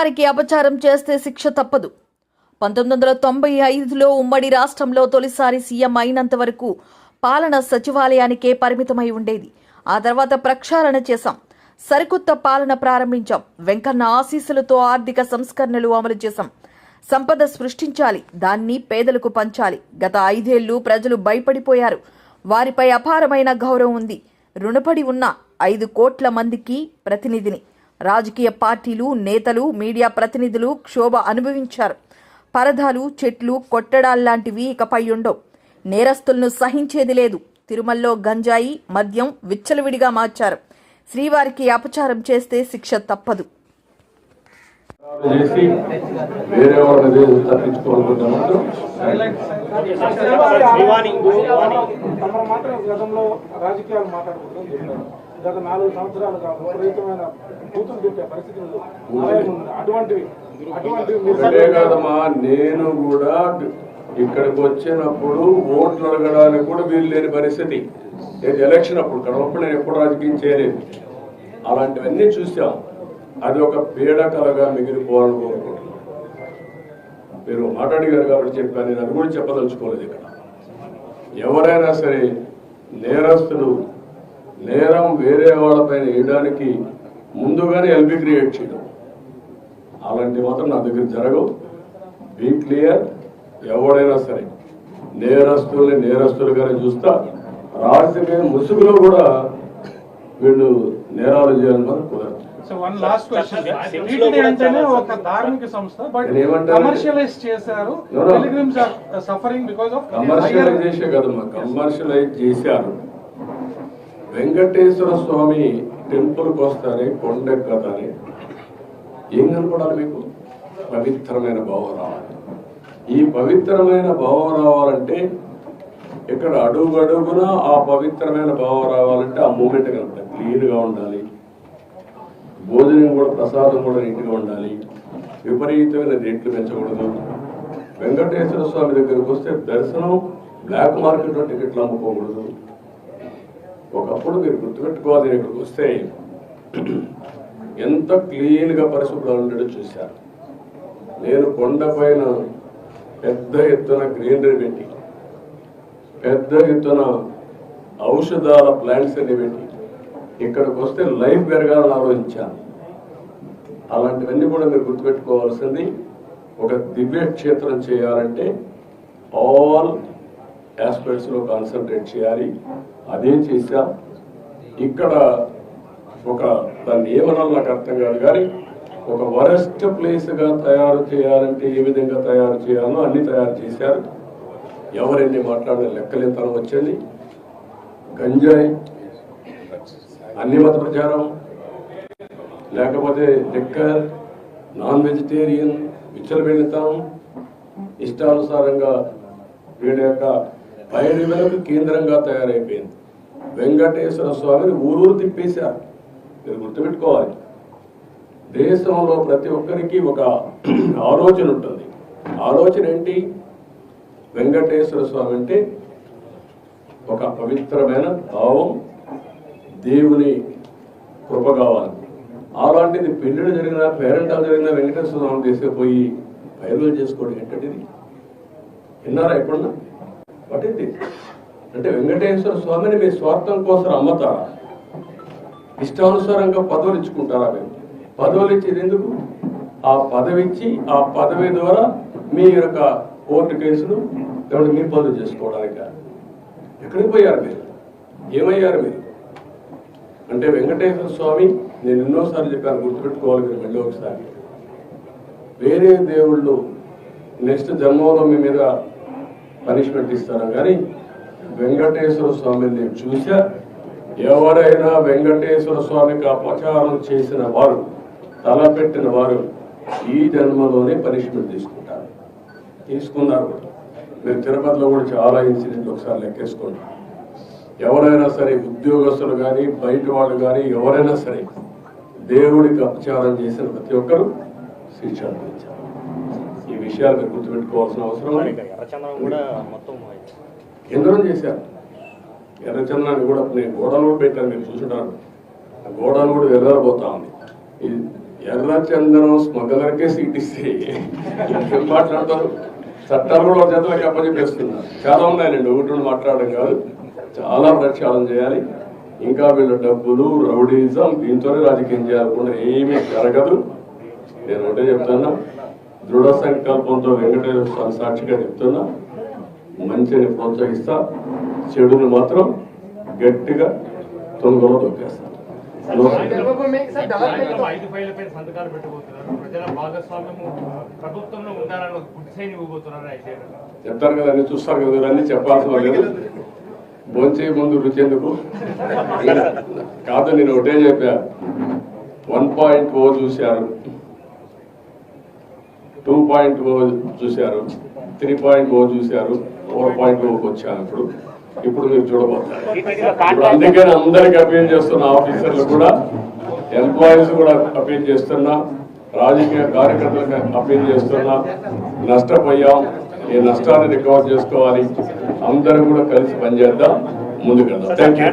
వారికి అపచారం చేస్తే శిక్ష తప్పదు. పంతొమ్మిది వందల తొంభై ఐదులో ఉమ్మడి రాష్ట్రంలో తొలిసారి సీఎం అయినంత వరకు పాలన సచివాలయానికే పరిమితమై ఉండేది. ఆ తర్వాత ప్రక్షాళన చేశాం. సరికొత్త పాలన ప్రారంభించాం. వెంకన్న ఆశీస్సులతో ఆర్థిక సంస్కరణలు అమలు చేశాం. సంపద సృష్టించాలి. దాన్ని పేదలకు పంచాలి. గత ఐదేళ్ళు ప్రజలు భయపడిపోయారు. వారిపై అపారమైన గౌరవం ఉంది. రుణపడి ఉన్న ఐదు కోట్ల మందికి ప్రతినిధిని. రాజకీయ పార్టీలు నేతలు మీడియా ప్రతినిధులు క్షోభ అనుభవించారు. పరదాలు చెట్లు కొట్టడాల్లాంటివి ఇకపై ఉండవు. నేరస్తులను సహించేది లేదు. తిరుమలలో గంజాయి మద్యం విచ్చలవిడిగా మార్చారు. శ్రీవారికి అపచారం చేస్తే శిక్ష తప్పదు. గతంలో రాజకీయాలు గత నాలుగు సంవత్సరాలుగా విపరీతమైన కూతురు పరిస్థితులు అలాగే ఉంది. అటువంటివి నేను కూడా ఇక్కడికి వచ్చినప్పుడు ఓట్లు అడగడానికి కూడా వీలు లేని పరిస్థితి. నేను ఎలక్షన్ అప్పుడు కడవప్పుడు నేను ఎప్పుడు రాజకీయం చేయలేదు. అలాంటివన్నీ చూసాం. అది ఒక పీడకలగా మిగిలిపోవాలని కోరుకుంటున్నాను మీరు మాట్లాడిగారు కాబట్టి చెప్పాను. నేను అది కూడా చెప్పదలుచుకోలేదు ఇక్కడ. ఎవరైనా సరే నేరస్తులు నేరం వేరే వాళ్ళపైన వేయడానికి ముందుగానే ఎల్బి క్రియేట్ చేయడం. అలాంటి మాత్రం నా దగ్గర జరగవు. బీ క్లియర్ ఎవడైనా సరే నేరస్తుల్ని నేరస్తులుగానే చూస్తా. రాజకీయ ముసుగులో కూడా వీళ్ళు నేరాలు చేయాలని మాత్రం కుదరదు. ఒక ధార్మిక సంస్థ బట్? కమర్షియలైజ్ చేశారు. సఫరింగ్ బికాస్ ఆఫ్ కమర్షియలైజ్ చేసే కదమ్మా కమర్షియలైజ్ చేశారు. వెంకటేశ్వర స్వామి టెంపుల్కి వస్తానే కొండెక్కతానే ఏం కనపడాలి మీకు? పవిత్రమైన భావం రావాలి ఈ పవిత్రమైన భావం రావాలంటే ఇక్కడ అడుగడుగున ఆ పవిత్రమైన భావం రావాలంటే ఆ మూమెంట్ కనపడాలి క్లీన్గా ఉండాలి. భోజనం కూడా ప్రసాదం కూడా నీట్గా ఉండాలి. విపరీతమైన రేట్లు పెంచకూడదు. వెంకటేశ్వర స్వామి దగ్గరికి వస్తే దర్శనం బ్లాక్ మార్కెట్లో టికెట్లు అమ్ముకోకూడదు. ఒకప్పుడు మీరు గుర్తుపెట్టుకోవాలి నేను ఇక్కడికి వస్తే ఎంత క్లీన్గా పరిశుభ్రం ఉండడం చూశారు. నేను కొండపైన పెద్ద ఎత్తున గ్రీనరీ పెట్టి పెద్ద ఎత్తున ఔషధాల ప్లాంట్స్ అన్ని పెట్టి ఇక్కడికి వస్తే లైఫ్ పెరగాలని ఆలోచించాను. అలాంటివన్నీ కూడా మీరు గుర్తుపెట్టుకోవాల్సింది ఒక దివ్య క్షేత్రం చేయాలంటే ఆల్ ఆస్పెక్ట్స్లో కాన్సన్ట్రేట్ చేయాలి. అదే చేశాం. ఇక్కడ ఒక దాన్ని ఏమనాలి నాకు అర్థం కాదు కానీ ఒక వరస్ట్ ప్లేస్గా తయారు చేయాలంటే ఏ విధంగా తయారు చేయాలో అన్ని తయారు చేశారు. ఎవరెన్ని మాట్లాడిన లెక్కలేతనం వచ్చింది. గంజాయి అన్ని మత ప్రచారం లేకపోతే లిక్కర్ నాన్ వెజిటేరియన్ విచ్చలబెడతాం ఇష్టానుసారంగా వీడి యొక్క పైరులకు కేంద్రంగా తయారైపోయింది. వెంకటేశ్వర స్వామిని ఊరూరు తిప్పేశారు. మీరు గుర్తుపెట్టుకోవాలి. దేశంలో ప్రతి ఒక్కరికి ఒక ఆలోచన ఉంటుంది. ఆలోచన ఏంటి? వెంకటేశ్వర స్వామి అంటే ఒక పవిత్రమైన భావం దేవుని కృప కావాలి. అలాంటిది పెళ్ళిళ్ళు జరిగిన పేరెంటాలు జరిగిన వెంకటేశ్వర స్వామి తీసుకుపోయి పైరులు చేసుకోవడం ఏంటంటే విన్నారా ఎప్పుడన్నా? వాట్ ఇది అంటే వెంకటేశ్వర స్వామిని మీ స్వార్థం కోసం అమ్మతారా ఇష్టానుసారంగా పదవులు ఇచ్చుకుంటారా మీరు? పదవులు ఇచ్చేది ఎందుకు? ఆ పదవి ఇచ్చి ఆ పదవి ద్వారా మీ యొక్క కోర్టు కేసులు లేకపోతే మీ పనులు చేసుకోవడానికి? ఎక్కడికి పోయారు మీరు? ఏమయ్యారు మీరు? అంటే వెంకటేశ్వర స్వామి నేను ఎన్నోసార్లు చెప్పాను గుర్తుపెట్టుకోవాలి మీరు మళ్ళీ ఒకసారి. వేరే దేవుళ్ళు నెక్స్ట్ జన్మలో మీ మీద పనిష్మెంట్ ఇస్తారా కానీ వెంకటేశ్వర స్వామిని నేను చూసా ఎవరైనా వెంకటేశ్వర స్వామికి అపచారం చేసిన వారు తలపెట్టిన వారు ఈ జన్మలోనే పనిష్మెంట్ తీసుకుంటారు. తీసుకున్నారు కూడా. మీరు తిరుపతిలో కూడా చాలా ఇన్సిడెంట్లు ఒకసారి లెక్కేసుకోండి. ఎవరైనా సరే ఉద్యోగస్తులు కానీ బయట వాళ్ళు కానీ ఎవరైనా సరే దేవుడికి అపచారం చేసిన ప్రతి ఒక్కరు శిక్ష అనుభవించారు విషయాలు మీరు గుర్తుపెట్టుకోవాల్సిన అవసరం. ఎర్రచందనం కూడా మొత్తం ఎందరో చేశారు. ఎర్రచందనాన్ని కూడా నేను గోడలు కూడా పెట్టాను మీరు చూసుంటారు. ఆ గోడలు కూడా ఎర్రబోతా ఉంది. ఎర్రచందనం స్మగ్లర్కే సీట్ ఇస్తే ఇంకేం మాట్లాడతారు? చట్టాలు కూడా చేతులకు అప్పచెప్పేస్తున్నారు. చాలా ఉన్నాయండి ఒకటి రెండు మాట్లాడడం కాదు. చాలా ప్రక్షాళన చేయాలి. ఇంకా వీళ్ళ డబ్బులు రౌడీజం దీంతోనే రాజకీయం చేయాలకుండా ఏమీ జరగదు. నేను ఒకటే చెప్తున్నా దృఢ సంకల్పంతో వెంకటేశ్వర స్వామి సాక్షిగా చెప్తున్నా మంచిని ప్రోత్సహిస్తా చెడుని మాత్రం గట్టిగా తొంగలో దొక్కేస్తా సాయంత్రం ఐదు ఫైళ్ళ పైన సంతకాలు పెట్టబోతున్నారు. ప్రజల భాగస్వామ్యము ప్రభుత్వంలో ఉండాలని ఒక గుడ్ సైన్ ఇవ్వబోతున్నారు అయితే చెప్తారు కదా అన్ని చూస్తారు కదా అన్ని చెప్పాల్సిన లేదు భోంచే ముందు రుచి ఎందుకు? కాదు నేను ఒకటే చెప్పా. వన్ పాయింట్ ఓ చూశారు. టూ పాయింట్ ఓ చూశారు త్రీ పాయింట్ ఓ చూశారు ఫోర్ పాయింట్ ఓకి oh వచ్చాను ఇప్పుడు. ఇప్పుడు మీరు చూడబోతారు. ఇప్పుడు అందుకని అందరికి అపీల్ చేస్తున్న ఆఫీసర్లు కూడా ఎంప్లాయీస్ కూడా అపీల్ చేస్తున్నా రాజకీయ కార్యకర్తలకు అపీల్ చేస్తున్నా నష్టపోయాం ఈ నష్టాన్ని రికవర్ చేసుకోవాలి అందరం కూడా కలిసి పనిచేద్దాం ముందుకెళ్దాం. Thank you